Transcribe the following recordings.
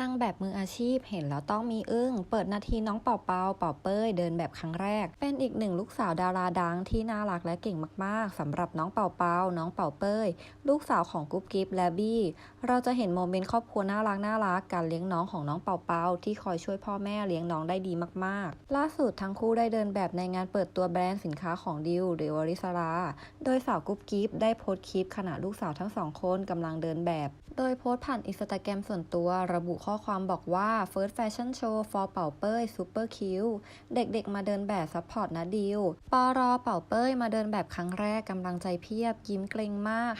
นางแบบมืออาชีพเห็นแล้วต้องมีอึ้ง เปิดนาทีน้องเป่าเปาเป่าเป้ยเดินแบบครั้งแรก เป็นอีกหนึ่งลูกสาวดาราดังที่น่ารักและเก่งมากๆสำหรับน้องเป่าเปาน้องเป่าเป้ยลูกสาวของกุ๊บกิ๊บและบี้เราจะเห็นโมเมนต์ครอบครัวน่ารักน่ารักการเลี้ยงน้องของน้องเป่าเปาที่คอยช่วยพ่อแม่เลี้ยงน้องได้ดีมากๆ ล่าสุดทั้งคู่ได้เดินแบบในงานเปิดตัวแบรนด์สินค้าของดิวเดวอริสราโดยสาวกุ๊บกิ๊บได้โพสต์คลิปขณะลูกสาวทั้งสองคนกำลังเดินแบบ โดยโพสต์ผ่านอินสตาแกรมส่วนตัวระบุข้อความบอกว่า First Fashion Show for เป่าเป้ย Super Cute เด็กๆ มาเดินแบบซัพพอร์ตนะดิวปอรอเป่าเป้ยมาเดินแบบครั้งแรกกำลังใจเพียบ ยิ้มเกรงมาก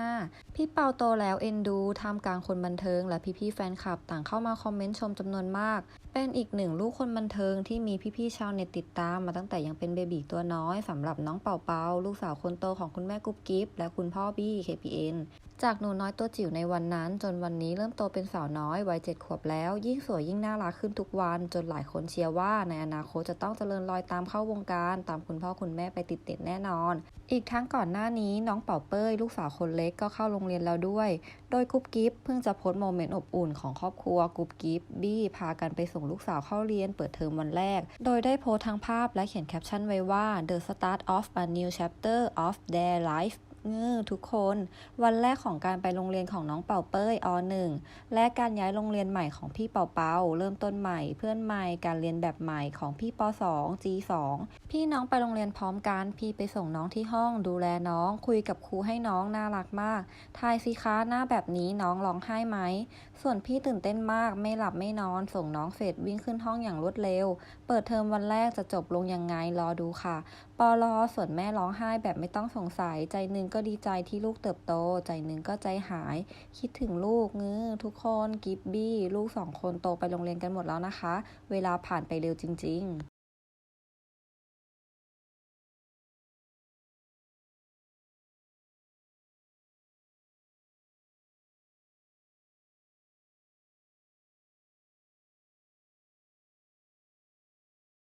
55พี่เปาโตแล้วเอ็นดูท่ามกลางคนบันเทิง และพี่ๆแฟนคลับต่างเข้ามาคอมเมนต์ชมจำนวนมาก เป็นอีกหนึ่งลูกคนบันเทิงที่มีพี่ๆชาวเน็ตติดตามมาตั้งแต่ยังเป็นเบบีตัวน้อยสำหรับน้องเป่าเปาลูกสาวคนโตของคุณแม่กุ๊บกิ๊บและคุณพ่อบี้ KPN จากหนูน้อยตัวจิ๋วในวันนั้น จนวันนี้เริ่มโตเป็นสาวน้อยวัยเจ็ดขวบแล้ว ยิ่งสวยยิ่งน่ารักขึ้นทุกวัน จนหลายคนเชียร์ว่า ในอนาคตจะต้องเจริญรอยตามเข้าวงการ ตามคุณพ่อคุณแม่ไปติดๆแน่นอน อีกทั้งก่อนหน้านี้น้องเป่าเป้ย ลูกสาวคนเล็กก็เข้าโรงเรียนแล้วด้วย โดยกุ๊บกิ๊บเพิ่งจะโพสต์โมเมนต์อบอุ่นของครอบครัวกุ๊บกิ๊บบี้พากันไปส่งลูกสาวเข้าเรียนเปิดเทอมวันแรก โดยได้โพสต์ทั้งภาพและเขียนแคปชั่นไว้ว่า the start of a new chapter of their life เงือทุกคน วันแรกของการไปโรงเรียนของน้องเป่าเป้ยอ .1 และการย้ายโรงเรียนใหม่ของพี่เป่าเปาเริ่มต้นใหม่เพื่อนใหม่การเรียนแบบใหม่ของพี่ป .2 G2 พี่น้องไปโรงเรียนพร้อมกันพี่ไปส่งน้องที่ห้อง ดูแลน้องคุยกับครูให้น้องน่ารักมากทายสิคะหน้าแบบนี้น้องร้องไห้ไหมส่วนพี่ตื่นเต้นมากไม่หลับไม่นอนส่งน้องเสร็จวิ่งขึ้นห้องอย่างรวดเร็ว เปิดเทอมวันแรกจะจบลงยังไงรอดูค่ะปอลอส่วนแม่ร้องไห้แบบไม่ต้องสงสัยใจหนึ่งก็ดีใจที่ลูกเติบโต ใจหนึ่งก็ใจหาย คิดถึงลูกงื้อทุกคนกิฟบี้ ลูกสองคนโตไปโรงเรียนกันหมดแล้วนะคะ เวลาผ่านไปเร็วจริง ๆ